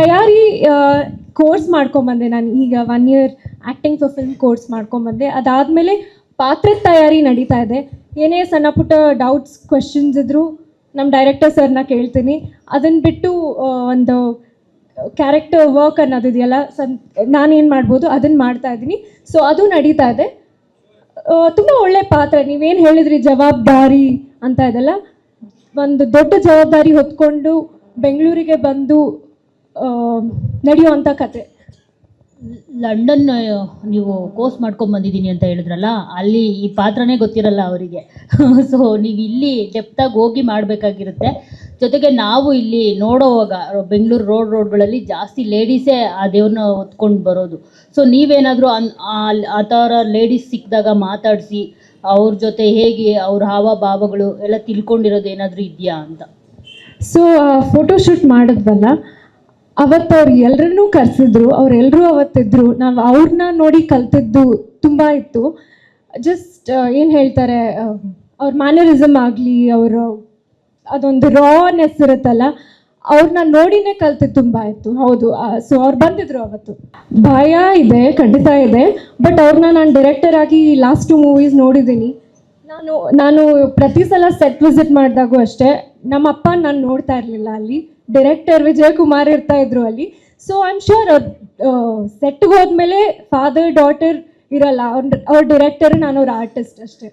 ತಯಾರಿ ಕೋರ್ಸ್ ಮಾಡ್ಕೊಂಬಂದೆ ನಾನು. ಈಗ one year acting for film course ಮಾಡ್ಕೊಂಬಂದೆ. ಅದಾದಮೇಲೆ ಪಾತ್ರದ ತಯಾರಿ ನಡೀತಾ ಇದೆ. ಏನೇ ಸಣ್ಣ ಪುಟ್ಟ ಡೌಟ್ಸ್ ಕ್ವೆಶನ್ಸ್ ಇದ್ದರೂ ನಮ್ಮ ಡೈರೆಕ್ಟರ್ ಸರ್ನ ಕೇಳ್ತೀನಿ. ಅದನ್ನು ಬಿಟ್ಟು ಒಂದು ಕ್ಯಾರೆಕ್ಟರ್ ವರ್ಕ್ ಅನ್ನೋದಿದೆಯಲ್ಲ ಸನ್ ನಾನೇನು ಮಾಡ್ಬೋದು ಅದನ್ನು ಮಾಡ್ತಾ ಇದ್ದೀನಿ. ಸೊ ಅದು ನಡೀತಾ ಇದೆ. ತುಂಬ ಒಳ್ಳೆ ಪಾತ್ರ. ನೀವೇನು ಹೇಳಿದ್ರಿ ಜವಾಬ್ದಾರಿ ಅಂತ ಇದೆಲ್ಲ. ಒಂದು ದೊಡ್ಡ ಜವಾಬ್ದಾರಿ ಹೊತ್ಕೊಂಡು ಬೆಂಗಳೂರಿಗೆ ಬಂದು ನಡೆಯುವಂಥ ಕತೆ. ಲಂಡನ್ ನೀವು ಕೋರ್ಸ್ ಮಾಡ್ಕೊಂಬಂದಿದ್ದೀನಿ ಅಂತ ಹೇಳಿದ್ರಲ್ಲ ಅಲ್ಲಿ ಈ ಪಾತ್ರನೇ ಗೊತ್ತಿರಲ್ಲ ಅವರಿಗೆ. ಸೊ ನೀವು ಇಲ್ಲಿ ಡೆಪ್ತಾಗಿ ಹೋಗಿ ಮಾಡಬೇಕಾಗಿರುತ್ತೆ. ಜೊತೆಗೆ ನಾವು ಇಲ್ಲಿ ನೋಡೋವಾಗ ಬೆಂಗಳೂರು ರೋಡ್ ರೋಡ್ಗಳಲ್ಲಿ ಜಾಸ್ತಿ ಲೇಡೀಸೇ ಆ ದೇವ್ರನ್ನ ಹೊತ್ಕೊಂಡು ಬರೋದು. ಸೊ ನೀವೇನಾದರೂ ಅನ್ ಆ- ಆ ಥರ ಲೇಡೀಸ್ ಸಿಕ್ಕಿದಾಗ ಮಾತಾಡಿಸಿ ಅವ್ರ ಜೊತೆ ಹೇಗೆ ಅವ್ರ ಹಾವ ಭಾವಗಳು ಎಲ್ಲ ತಿಳ್ಕೊಂಡಿರೋದು ಏನಾದರೂ ಇದೆಯಾ ಅಂತ? ಸೊ ಫೋಟೋಶೂಟ್ ಮಾಡಿದ್ವಲ್ಲ ಅವತ್ತು ಅವ್ರು ಎಲ್ಲರನ್ನೂ ಕರೆಸಿದ್ರು ಅವರೆಲ್ಲರೂ ಅವತ್ತಿದ್ರು, ನಾವು ಅವ್ರನ್ನ ನೋಡಿ ಕಲ್ತಿದ್ದು ತುಂಬ ಇತ್ತು. ಜಸ್ಟ್ ಏನು ಹೇಳ್ತಾರೆ ಅವ್ರ ಮ್ಯಾನರಿಸಮ್ ಆಗಲಿ, ಅವರ ಅದೊಂದು ರಾನೆಸ್ ಇರುತ್ತಲ್ಲ ಅವ್ರನ್ನ ನೋಡಿನೇ ಕಲ್ತು ತುಂಬ ಇತ್ತು. ಹೌದು ಸೊ ಅವ್ರು ಬಂದಿದ್ರು ಅವತ್ತು. ಭಯ ಇದೆ, ಖಂಡಿತ ಇದೆ ಬಟ್ ಅವ್ರನ್ನ ನಾನು ಡೈರೆಕ್ಟರ್ ಆಗಿ ಲಾಸ್ಟ್ ಟು ಮೂವೀಸ್ ನೋಡಿದ್ದೀನಿ ನಾನು ನಾನು ಪ್ರತಿ ಸಲ ಸೆಟ್ ವಿಸಿಟ್ ಮಾಡಿದಾಗೂ ಅಷ್ಟೇ ನಮ್ಮ ಅಪ್ಪ ನಾನು ನೋಡ್ತಾ ಇರಲಿಲ್ಲ ಅಲ್ಲಿ. ಡೈರೆಕ್ಟರ್ ವಿಜಯ್ ಕುಮಾರ್ ಇರ್ತಾ ಇದ್ರು ಅಲ್ಲಿ. So I am sure set ಹೋದ್ಮೇಲೆ ಫಾದರ್ ಡಾಟರ್ ಇರಲ್ಲ. ಅವ್ರ ಅವ್ರ ಡೈರೆಕ್ಟರ್ ನಾನು ಅವ್ರ ಆರ್ಟಿಸ್ಟ್ ಅಷ್ಟೇ.